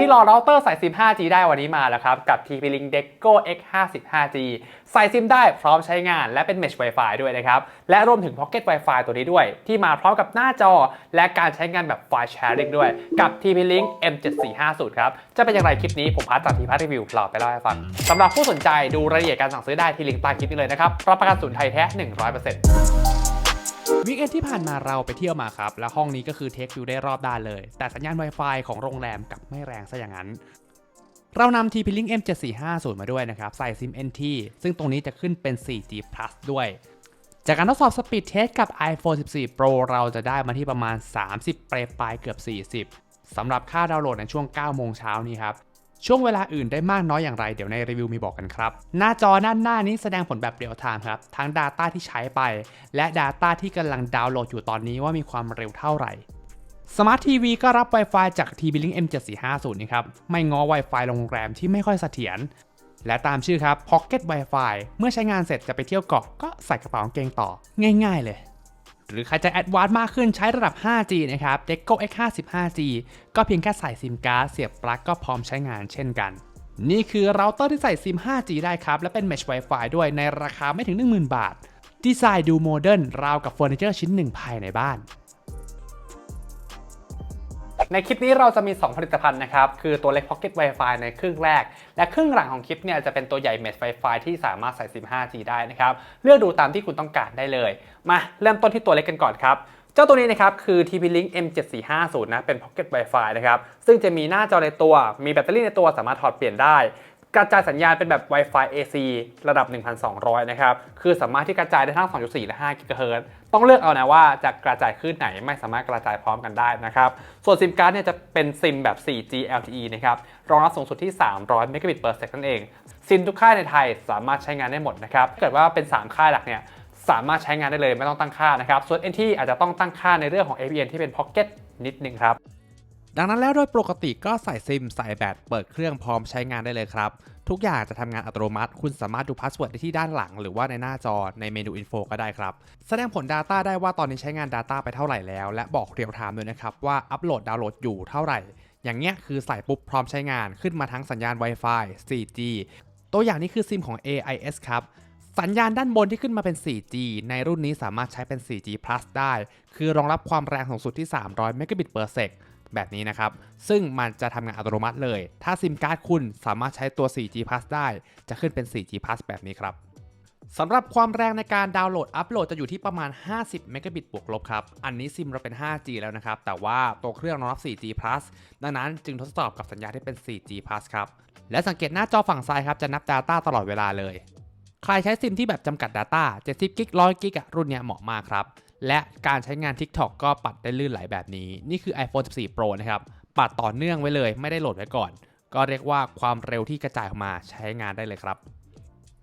ที่รอเราเตอร์สายซิม 5G ได้วันนี้มาแล้วครับ กับ TP-Link Deco X55G ใส่ซิมได้พร้อมใช้งานและเป็น Mesh Wi-Fi ด้วยนะครับ และรวมถึง Pocket Wi-Fi ตัวนี้ด้วย ที่มาพร้อมกับหน้าจอ และการใช้งานแบบ File Sharing ด้วย กับ TP-Link M7450 ครับ จะเป็นอย่างไรคลิปนี้ผมพัดจากทีพัทรีวิวเราไปเล่าให้ฟังสำหรับผู้สนใจดูรายละเอียดการสั่งซื้อได้ที่ลิงก์ใต้คลิปนี้เลยนะครับรับประกันศูนย์ไทยแท้ 100% วีคเอนที่ผ่านมาเราไปเที่ยวมาครับ แล้วห้องนี้ก็คือเทควิวได้รอบด้านเลย แต่สัญญาณ Wi-Fi ของโรงแรมกลับไม่แรงซะอย่างนั้น เรานำ TP-Link M7450 มาด้วยนะครับ ใส่ซิม NT ซึ่งตรงนี้จะขึ้นเป็น 4G Plus ด้วย จากการทดสอบสปีดเทสกับ iPhone 14 Pro เราจะได้มาที่ประมาณ 30เปรปลายเกือบ 40สำหรับค่าดาวน์โหลดในช่วง 9 โมงเช้านี้ครับ ช่วงเวลาอื่นได้มากน้อยอย่างไรเดี๋ยวในรีวิวมีบอกกันครับ หน้าจอด้านหน้านี้แสดงผลแบบเรียลไทม์ครับ ทั้ง Data ที่ใช้ไป และ Data ที่กำลังดาวน์โหลดอยู่ตอนนี้ว่ามีความเร็วเท่าไหร่ Smart TV ก็รับ Wi-Fi จาก TP-Link M7450 นี่ครับ ไม่ง้อ Wi-Fi โรงแรมที่ไม่ค่อยเสถียรและตามชื่อครับ Pocket Wi-Fi เมื่อใช้งานเสร็จจะไปเที่ยวเกาะก็ใส่กระเป๋ากางเกงต่อ ง่าย ๆ เลย หรือใครจะแอดวานซ์มากขึ้นใช้ระดับ 5G นะครับ Deco X55G ก็เพียงแค่ใส่ซิมการ์ดเสียบปลั๊กก็พร้อมใช้งานเช่นกัน นี่คือเราเตอร์ที่ใส่ซิม 5G ได้ครับ และเป็น Mesh Wi-Fi ด้วยในราคาไม่ถึง 10,000 บาท ดีไซน์ดูโมเดิร์นราวกับเฟอร์นิเจอร์ชิ้นหนึ่งภายในบ้าน ในคลิปนี้เราจะมี 2 ผลิตภัณฑ์นะครับ คือตัวเล็ก Pocket Wi-Fi ในครึ่งแรก และครึ่งหลังของคลิปเนี่ยจะเป็นตัวใหญ่ Mesh Wi-Fi ที่สามารถใส่ซิม 5G ได้นะครับ เลือกดูตามที่คุณต้องการได้เลย มาเริ่มต้นที่ตัวเล็กกันก่อนครับเจ้าตัวนี้นะครับคือ TP-Link M7450 นะเป็น Pocket Wi-Fi นะครับซึ่งจะมีหน้าจอในตัว มีแบตเตอรี่ในตัวสามารถถอดเปลี่ยนได้ กระจายสัญญาณเป็นแบบ Wi-Fi AC ระดับ 1,200 นะครับ คือสามารถที่กระจายได้ทั้ง 2.4 และ5 GHz ต้องเลือกเอานะว่าจะกระจายคลื่นไหนไม่สามารถกระจายพร้อมกันได้นะครับ ส่วนซิมการ์ดเนี่ยจะเป็นซิมแบบ 4G LTE นะครับ รองรับสูงสุดที่ 300 Mbps per second นั่นเอง ซิมทุกค่ายในไทยสามารถใช้งานได้หมดนะครับถ้าเกิดว่าเป็น 3 ค่ายหลักเนี่ยสามารถใช้งานได้เลยไม่ต้องตั้งค่านะครับ ส่วน NT อาจจะต้องตั้งค่าในเรื่องของ APN ที่เป็น Pocket นิดนึงครับ ดังนั้นแล้วโดยปกติก็ใส่ซิม ใส่แบตเปิดเครื่องพร้อมใช้งานได้เลยครับ ทุกอย่างจะทำงานอัตโนมัติ คุณสามารถดูพาสเวิร์ดได้ที่ด้านหลัง หรือว่าในหน้าจอในเมนูอินโฟก็ได้ครับ แสดงผล Data ได้ว่าตอนนี้ใช้งาน Data ไปเท่าไหร่แล้ว และบอกเรียลไทม์ด้วยนะครับว่าอัปโหลดดาวน์โหลดอยู่เท่าไหร่ อย่างเงี้ยคือใส่ปุ๊บพร้อมใช้งานขึ้นมาทั้งสัญญาณ Wi-Fi 4G ตัวอย่างนี้คือซิมของ AIS ครับสัญญาณด้านบนที่ขึ้นมาเป็น 4G ในรุ่นนี้สามารถใช้เป็น 4G Plus ได้ คือรองรับความแรงสูงสุดที่ 300 Mbps แบบนี้นะครับ ซึ่งมันจะทำงานอัตโนมัติเลย ถ้าซิมการ์ดคุณสามารถใช้ตัว 4G Plus ได้ จะขึ้นเป็น 4G Plus แบบนี้ครับสำหรับความแรงในการดาวน์โหลดอัปโหลดจะอยู่ที่ประมาณ 50 เมกะบิตบวกลบครับ อันนี้ซิมเราเป็น 5G แล้วนะครับ แต่ว่าตัวเครื่องรองรับ 4G Plus ดังนั้นจึงทดสอบกับสัญญาณที่เป็น 4G Plus ครับ และสังเกตหน้าจอฝั่งซ้ายครับ จะนับ Data ตลอดเวลาเลย ใครใช้ซิมที่แบบจำกัด Data 70กิก100กิกอะรุ่นเนี้ยเหมาะมากครับ และการใช้งาน TikTok ก็ปัดได้ลื่นไหลแบบนี้ นี่คือ iPhone 14 Pro นะครับ ปัดต่อเนื่องไว้เลย ไม่ได้โหลดไว้ก่อน ก็เรียกว่าความเร็วที่กระจายออกมาใช้งานได้เลยครับ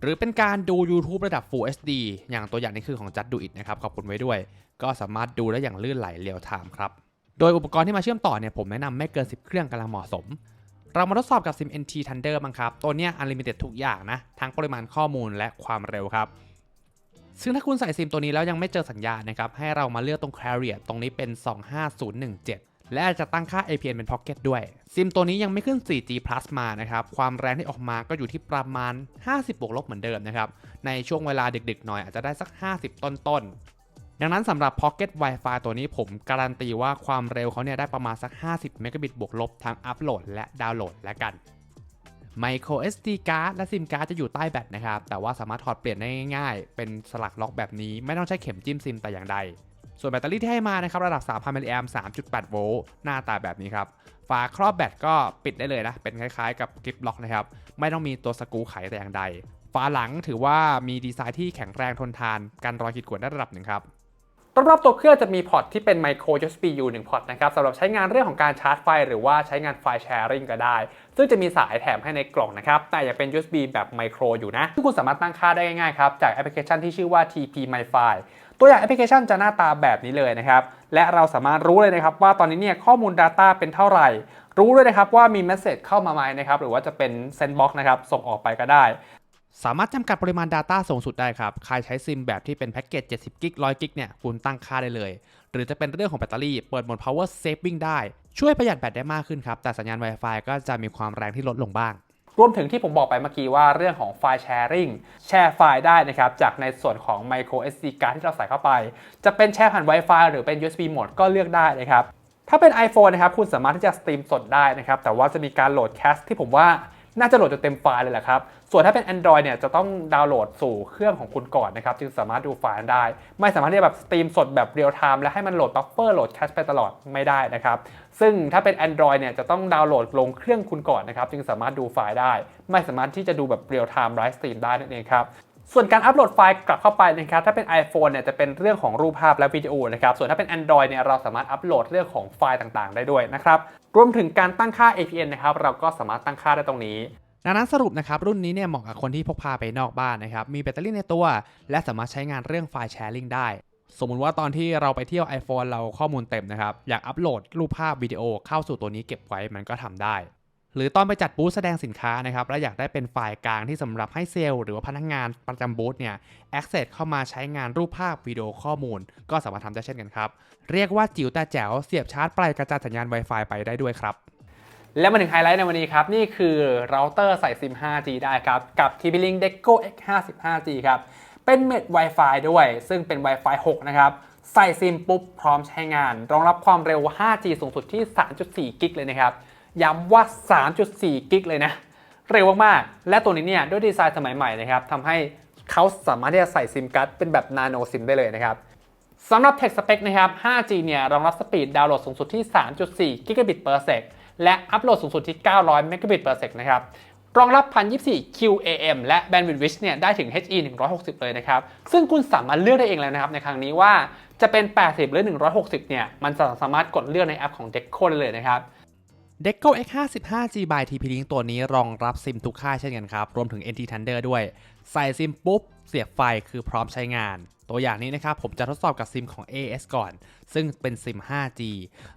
หรือเป็นการดู YouTube ระดับ Full HD อย่างตัวอย่างนี้คือของ Just Do It นะครับ ขอบคุณไว้ด้วย ก็สามารถดูได้อย่างลื่นไหลเรียลไทม์ครับ โดยอุปกรณ์ที่มาเชื่อมต่อเนี่ยผมแนะนำไม่เกิน 10 เครื่องกำลังเหมาะสม เรามาทดสอบกับ SIM NT Thunder บ้างครับ ตัวเนี้ย Unlimited ทุกอย่างนะ ทั้งปริมาณข้อมูลและความเร็วครับ ซึ่งถ้าคุณใส่ซิมตัวนี้แล้วยังไม่เจอสัญญาณนะครับ ให้เรามาเลือกตรง Carrier ตรงนี้เป็น 25017 และอาจจะตั้งค่า APN เป็น Pocket ด้วย ซิมตัวนี้ยังไม่ขึ้น 4G Plus มานะครับ ความแรงที่ออกมาก็อยู่ที่ประมาณ 50 บวกลบเหมือนเดิมนะครับ ในช่วงเวลาดึกๆ หน่อยอาจจะได้สัก 50 ต้นๆ ดังนั้นสำหรับ Pocket Wi-Fi ตัวนี้ผมการันตีว่าความเร็วเขาเนี่ยได้ประมาณสัก 50 เมกะบิตบวกลบทั้งอัปโหลดและดาวน์โหลดและกัน Micro SD card และซิมการ์ดจะอยู่ใต้แบตนะครับ แต่ว่าสามารถถอดเปลี่ยนได้ง่ายๆ เป็นสลักล็อกแบบนี้ไม่ต้องใช้เข็มจิ้มซิมแต่อย่างใด ส่วนแบตเตอรี่ที่ให้มานะครับระดับ 3,000มิลลิแอมป์3.8 โวลต์หน้าตาแบบนี้ครับ ฝาครอบแบตก็ปิดได้เลยนะ เป็นคล้ายๆ กับกริปล็อกนะครับ ไม่ต้องมีตัวสกรูไขแต่อย่างใด ฝาหลังถือว่ามีดีไซน์ที่แข็งแรงทนทานกันรอยขีดข่วนได้ระดับหนึ่งครับ รอบๆตัวเครื่องจะมีพอร์ตที่เป็น micro USB U 1พอร์ตนะครับสำหรับใช้งานเรื่องของการชาร์จไฟ หรือว่าใช้งานไฟล์ sharing ก็ได้ ซึ่งจะมีสายแถมให้ในกล่องนะครับ แต่อย่าเป็น USB แบบ micro อยู่นะซึ่งคุณสามารถตั้งค่าได้ง่ายๆครับ จากแอปพลิเคชันที่ชื่อว่า TP MyFi ตัวอย่างแอปพลิเคชันจะหน้าตาแบบนี้เลยนะครับ และเราสามารถรู้เลยนะครับว่าตอนนี้เนี่ยข้อมูล Data เป็นเท่าไหร่ รู้ด้วยนะครับว่ามี message เข้ามาไหมนะครับหรือว่าจะเป็น sendbox นะครับส่งออกไปก็ได้ สามารถจำกัดปริมาณ Data สูงสุดได้ครับ ใครใช้ซิมแบบที่เป็นแพ็กเกจ 70 กิก 100 กิกเนี่ย คุณตั้งค่าได้เลย หรือจะเป็นเรื่องของแบตเตอรี่ เปิดโหมด power saving ได้ ช่วยประหยัดแบตได้มากขึ้นครับ แต่สัญญาณ Wi-Fi ก็จะมีความแรงที่ลดลงบ้าง รวมถึงที่ผมบอกไปเมื่อกี้ว่าเรื่องของไฟล์แชร์ริงแชร์ไฟล์ได้นะครับ จากในส่วนของ micro SD card ที่เราใส่เข้าไป จะเป็นแชร์ผ่าน Wi-Fi หรือเป็น USB โหมดก็เลือกได้นะครับ ถ้าเป็น iPhone นะครับ คุณสามารถที่จะสตรีมสดได้นะครับ แต่ว่าจะมีการโหลดแคสที่ผมว่า น่าจะโหลดจนเต็มไฟล์เลยแหละครับ ส่วนถ้าเป็น Android เนี่ยจะต้องดาวน์โหลดสู่เครื่องของคุณก่อนนะครับ จึงสามารถดูไฟล์ได้ ไม่สามารถที่จะแบบสตรีมสดแบบเรียลไทม์และให้มันโหลดบัฟเฟอร์โหลดแคชไปตลอดไม่ได้นะครับ ซึ่งถ้าเป็น Android เนี่ยจะต้องดาวน์โหลดลงเครื่องคุณก่อนนะครับ จึงสามารถดูไฟล์ได้ ไม่สามารถที่จะดูแบบเรียลไทม์ไลฟ์สตรีมได้นั่นเองครับส่วนการอัปโหลดไฟล์กลับเข้าไปนะครับถ้าเป็น iPhone เนี่ยจะเป็นเรื่องของรูปภาพและวิดีโอนะครับส่วนถ้าเป็น Android เนี่ยเราสามารถอัปโหลดเรื่องของไฟล์ต่างๆ ได้ด้วยนะครับ รวมถึงการตั้งค่า APN นะครับเราก็สามารถตั้งค่าได้ตรงนี้ดังนั้นสรุปนะครับรุ่นนี้เนี่ยเหมาะกับคนที่พกพาไปนอกบ้านนะครับมีแบตเตอรี่ในตัว และสามารถใช้งานเรื่องไฟล์แชร์ลิงได้ สมมุติว่าตอนที่เราไปเที่ยว iPhone เราข้อมูลเต็มนะครับอยากอัปโหลดรูปภาพวิดีโอเข้าสู่ตัวนี้เก็บไว้มันก็ทำได้ หรือตอนไปจัดบูธแสดงสินค้านะครับและอยากได้เป็นไฟล์กลางที่สำหรับให้เซลล์หรือว่าพนักงานประจำบูธเนี่ย access เข้ามาใช้งานรูปภาพวิดีโอข้อมูล ก็สามารถทำได้เช่นกันครับ เรียกว่าจิ๋วแต่แจ๋วเสียบชาร์จปลายกระจายสัญญาณ Wi-Fi ไปได้ด้วยครับ และมาถึงไฮไลท์ในวันนี้ครับ นี่คือเราเตอร์ใส่ซิม 5G ได้ครับ กับ TP-Link Deco X55G ครับเป็นเม็ด Wi-Fi ด้วย ซึ่งเป็น Wi-Fi 6 นะครับใส่ซิมปุ๊บพร้อมใช้งาน รองรับความเร็ว 5G สูงสุดที่ 3.4 กิกเลยนะครับ ย้ำว่า 3.4 กิกเลยนะ เร็วมากๆ และตัวนี้เนี่ยด้วยดีไซน์สมัยใหม่นะครับทำให้เขาสามารถที่จะใส่ซิมการ์ดเป็นแบบนาโนซิมได้เลยนะครับสำหรับ Tech Spec นะครับ 5G เนี่ยรองรับสปีดดาวน์โหลดสูงสุดที่ 3.4 Gigabit per sec และอัปโหลดสูงสุดที่ 900 Megabit per sec นะครับ รองรับ 1024 QAM และ Bandwidth เนี่ยได้ถึง HE 160 เลยนะครับ ซึ่งคุณสามารถเลือกได้เองแล้วนะครับ ในครั้งนี้ว่าจะเป็น 80 หรือ 160 เนี่ย มันสามารถกดเลือกในแอปของ Deco ได้เลยนะครับ Deco X55G by TP-Link ตัวนี้รองรับซิมทุกค่ายเช่นกันครับ รวมถึง NT Thunder ด้วย ใส่ซิมปุ๊บ เสียบไฟคือพร้อมใช้งาน ตัวอย่างนี้นะครับ ผมจะทดสอบกับซิมของ AS ก่อน ซึ่งเป็นซิม 5G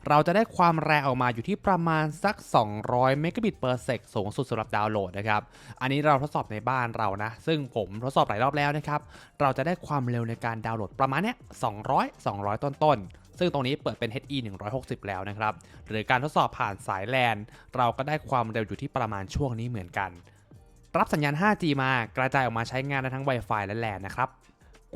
เราจะได้ความแรงออกมาอยู่ที่ประมาณสัก 200 Mbit per sec สูงสุดสำหรับดาวน์โหลดนะครับ อันนี้เราทดสอบในบ้านเรานะ ซึ่งผมทดสอบหลายรอบแล้วนะครับ เราจะได้ความเร็วในการดาวน์โหลดประมาณเนี้ย200 200 ต้นๆ ซึ่งตรงนี้เปิดเป็น HE 160 แล้วนะครับ หรือการทดสอบผ่านสายแลน เราก็ได้ความเร็วอยู่ที่ประมาณช่วงนี้เหมือนกัน รับสัญญาณ 5G มากระจายออกมาใช้งานได้ทั้ง Wi-Fi และ LAN นะครับ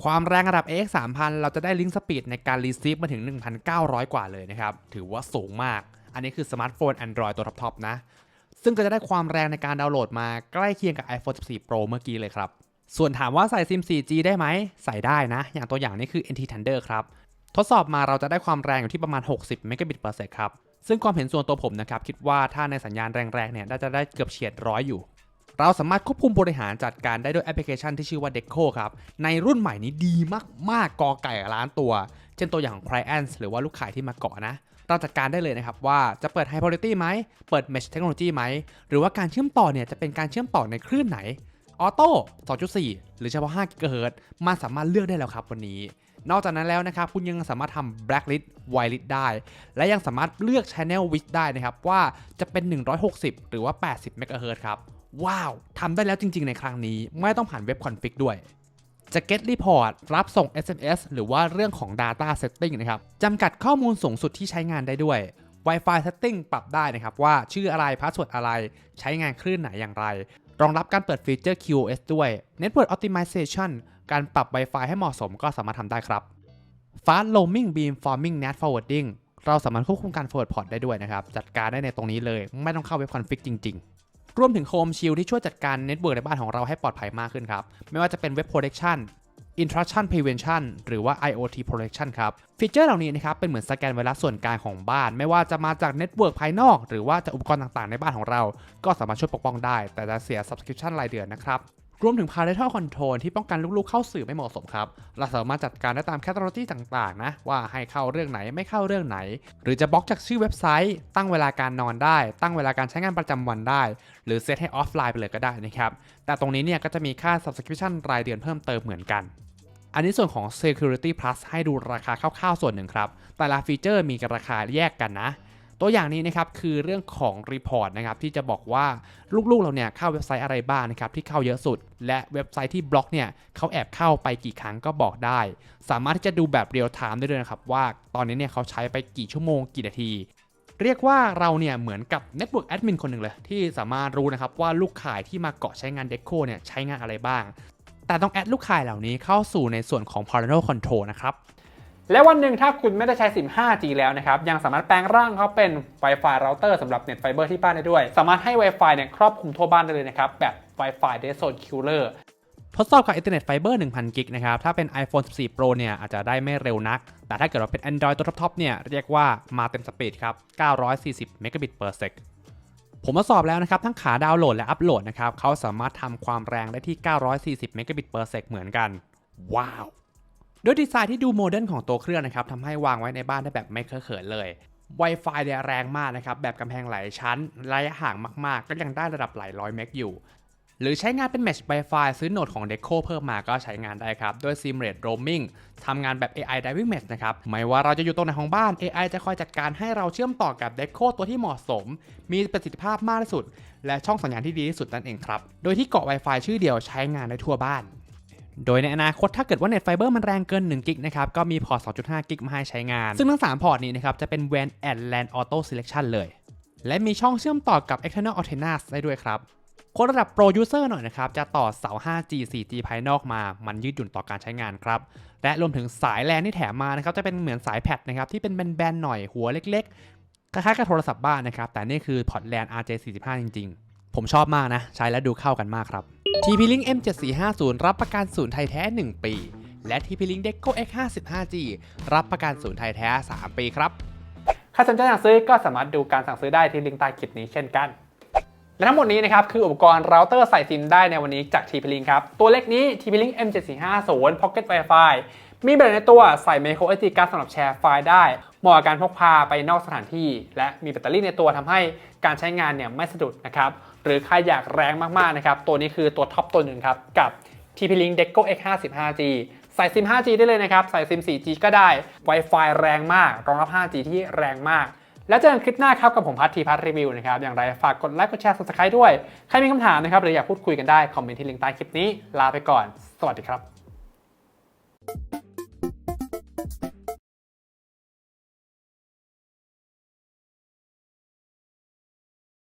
ความแรงระดับ AX 3000 เราจะได้ลิงก์สปีดในการรีซีฟมาถึง 1,900 กว่าเลยนะครับ ถือว่าสูงมาก อันนี้คือสมาร์ทโฟน Android ตัวท็อปๆนะ ซึ่งก็จะได้ความแรงในการดาวน์โหลดมาใกล้เคียงกับ iPhone 14 Pro เมื่อกี้เลยครับ ส่วนถามว่าใส่ซิม 4G ได้ไหม ใส่ได้นะ อย่างตัวอย่างนี้คือ NT Thunder ครับ ทดสอบมาเราจะได้ความแรงอยู่ที่ประมาณ 60 Mbit per sec ครับ ซึ่งความเห็นส่วนตัวผมนะครับ คิดว่าถ้าในสัญญาณแรงๆเนี่ยน่าจะได้เกือบเฉียดร้อยอยู่ เราสามารถควบคุมบริหารจัดการได้ด้วยแอปพลิเคชันที่ชื่อว่า Deco ครับ ในรุ่นใหม่นี้ดีมากๆกอไก่ล้านตัว เช่นตัวอย่างของ Client หรือว่าลูกขายที่มาเกาะนะเราจัดการได้เลยนะครับว่าจะเปิด High Quality ไหม เปิด Mesh Technology ไหม หรือว่าการเชื่อมต่อเนี่ยจะเป็นการเชื่อมต่อในคลื่นไหน ออโต้ 2.4 หรือเฉพาะ5 GHz มาสามารถเลือกได้แล้วครับวันนี้ นอกจากนั้นแล้วนะครับคุณยังสามารถทำ blacklist whitelist ได้ และยังสามารถเลือก channel width ได้นะครับ ว่าจะเป็น 160 หรือว่า 80 MHz ครับ ว้าวทำได้แล้วจริง ๆ ในครั้งนี้ ไม่ต้องผ่านเว็บคอนฟิกด้วยจะ get report รับส่ง SMS หรือว่าเรื่องของ data setting นะครับจำกัดข้อมูลสูงสุดที่ใช้งานได้ด้วย Wi-Fi setting ปรับได้นะครับ ว่าชื่ออะไร พาสเวิร์ดอะไร ใช้งานคลื่นไหนอย่างไร รองรับการเปิดฟีเจอร์ QoS ด้วย Network Optimization การปรับ Wi-Fi ให้เหมาะสมก็สามารถทำได้ครับ Fast Roaming Beamforming Net Forwarding เราสามารถควบคุมการ forward port ได้ด้วยนะครับ จัดการได้ในตรงนี้เลย ไม่ต้องเข้าเว็บคอนฟิกจริง ๆ รวมถึง Home Shield ที่ช่วยจัดการเน็ตเวิร์กในบ้านของเราให้ปลอดภัยมากขึ้นครับ ไม่ว่าจะเป็น Web Protection Intrusion Prevention หรือว่า IoT Protection ครับ ฟีเจอร์เหล่านี้นะครับ เป็นเหมือนสแกนไวรัสส่วนกลางของบ้าน ไม่ว่าจะมาจากเน็ตเวิร์กภายนอก หรือว่าจากอุปกรณ์ต่างๆ ในบ้านของเรา ก็สามารถช่วยปกป้องได้ แต่จะเสีย subscription รายเดือนนะครับ รวมถึง parental control ที่ป้องกันลูกๆเข้าสื่อไม่เหมาะสมครับ เราสามารถจัดการได้ตาม category ต่างๆ นะ ว่าให้เข้าเรื่องไหนไม่เข้าเรื่องไหน หรือจะบล็อกจากชื่อเว็บไซต์ ตั้งเวลาการนอนได้ ตั้งเวลาการใช้งานประจำวันได้ หรือเซตให้ออฟไลน์ไปเลยก็ได้นะครับ แต่ตรงนี้เนี่ยก็จะมีค่า subscription รายเดือนเพิ่มเติมเหมือนกันอันนี้ส่วนของ Security Plus ให้ดูราคาคร่าวๆส่วนหนึ่งครับ แต่ละฟีเจอร์มีราคาแยกกันนะ ตัวอย่างนี้นะครับคือเรื่องของ Report นะครับที่จะบอกว่าลูกๆเราเนี่ยเข้าเว็บไซต์อะไรบ้างนะครับที่เข้าเยอะสุด และเว็บไซต์ที่บล็อกเนี่ยเขาแอบเข้าไปกี่ครั้งก็บอกได้ สามารถที่จะดูแบบเรียลไทม์ได้ด้วยนะครับว่าตอนนี้เนี่ยเขาใช้ไปกี่ชั่วโมงกี่นาที เรียกว่าเราเนี่ยเหมือนกับ Network Admin คนหนึ่งเลย ที่สามารถรู้นะครับว่าลูกขายที่มาเกาะใช้งาน Deco เนี่ยใช้งานอะไรบ้างแต่ต้องแอดลูกขายเหล่านี้เข้าสู่ในส่วนของ Parental Control นะครับ และวันหนึ่งถ้าคุณไม่ได้ใช้ซิม 5G แล้วนะครับ ยังสามารถแปลงร่างเขาเป็น Wi-Fi router สำหรับเน็ตไฟเบอร์ที่บ้านได้ด้วย สามารถให้ Wi-Fi เนี่ยครอบคลุมทั่วบ้านได้เลยนะครับ แบบ Wi-Fi Dead Zone Killer ทดสอบกับอินเทอร์เน็ตไฟเบอร์1,000 กิกนะครับ ถ้าเป็น iPhone 14 Pro เนี่ย อาจจะได้ไม่เร็วนัก แต่ถ้าเกิดว่าเป็น Android ตัวท็อปๆเนี่ย เรียกว่ามาเต็มสปีดครับ 940 Mbit per sec ผมมาสอบแล้วนะครับ ทั้งขาดาวน์โหลดและอัปโหลดนะครับเขาสามารถทำความแรงได้ที่ 940 Mbit per sec เหมือนกัน ว้าว ด้วยดีไซน์ที่ดูโมเดิร์นของตัวเครื่องนะครับทำให้วางไว้ในบ้านได้แบบไม่เคอะเขินเลย Wi-Fi เนี่ยแรงมากนะครับ แบบกำแพงหลายชั้น ระยะห่างมากๆ ก็ยังได้ระดับหลายร้อยเมกอยู่ หรือใช้งานเป็น Mesh Wi-Fi ซื้อโหนดของ Deco เพิ่มมาก็ใช้งานได้ครับ ด้วย Simulate Roaming ทำงานแบบ AI Driving Mesh นะครับ ไม่ว่าเราจะอยู่ตรงไหนของบ้าน AI จะคอยจัดการให้เราเชื่อมต่อกับ Deco ตัวที่เหมาะสม มีประสิทธิภาพมากที่สุด และช่องสัญญาณที่ดีที่สุดนั่นเองครับ โดยที่เกาะ Wi-Fi ชื่อเดียวใช้งานได้ทั่วบ้าน โดยในอนาคตถ้าเกิดว่าเน็ตไฟเบอร์มันแรงเกิน1กิกนะครับก็มีพอร์ต 2.5 กิกมาให้ใช้งาน ซึ่งทั้ง 3 พอร์ตนี้นะครับจะเป็น WAN and LAN Auto Selection เลย และมีช่องเชื่อมต่อกับ external antennas ได้ด้วยครับคนระดับ Pro User หน่อยนะครับ จะต่อเสา 5G 4G ภายนอกมา มันยืดหยุ่นต่อการใช้งานครับ และรวมถึงสาย LAN ที่แถมมานะครับ จะเป็นเหมือนสายแพดนะครับ ที่เป็นแบนๆหน่อยหัวเล็กๆ คล้ายๆกับโทรศัพท์บ้านนะครับ แต่นี่คือพอร์ต LAN RJ45 จริงๆ ผมชอบมากนะ ใช้แล้วดูเข้ากันมากครับ TP-Link M7450 รับประกันศูนย์ไทยแท้ 1 ปี และ TP-Link Deco X55G รับประกันศูนย์ไทยแท้ 3 ปีครับ ใครสนใจสั่งซื้อก็สามารถดูการสั่งซื้อได้ที่ลิงก์ใต้คลิปนี้เช่นกัน และทั้งหมดนี้นะครับคืออุปกรณ์เราเตอร์ใส่ซิมได้ในวันนี้จาก TP-Link ครับ ตัวเล็กนี้ TP-Link M7450 Pocket Wi-Fi มีแบตในตัวใส่ micro SD card สำหรับแชร์ไฟล์ได้ เหมาะกับการพกพาไปนอกสถานที่ และมีแบตเตอรี่ในตัวทำให้การใช้งานเนี่ยไม่สะดุดนะครับ หรือใครอยากแรงมากๆนะครับ ตัวนี้คือตัวท็อปตัวหนึ่งครับ กับ TP-Link Deco X55G ใส่ซิม 5G ได้เลยนะครับ ใส่ซิม 4G ก็ได้ Wi-Fi แรงมาก รองรับ 5G ที่แรงมาก แล้วเจอกันคลิปหน้าครับ กับผมพัททีพัทรีวิวนะครับ อย่างไรฝากกดไลค์ กดแชร์ subscribe ด้วย ใครมีคำถามนะครับ หรืออยากพูดคุยกันได้ คอมเมนต์ที่ลิงก์ใต้คลิปนี้ ลาไปก่อน สวัสดีครับ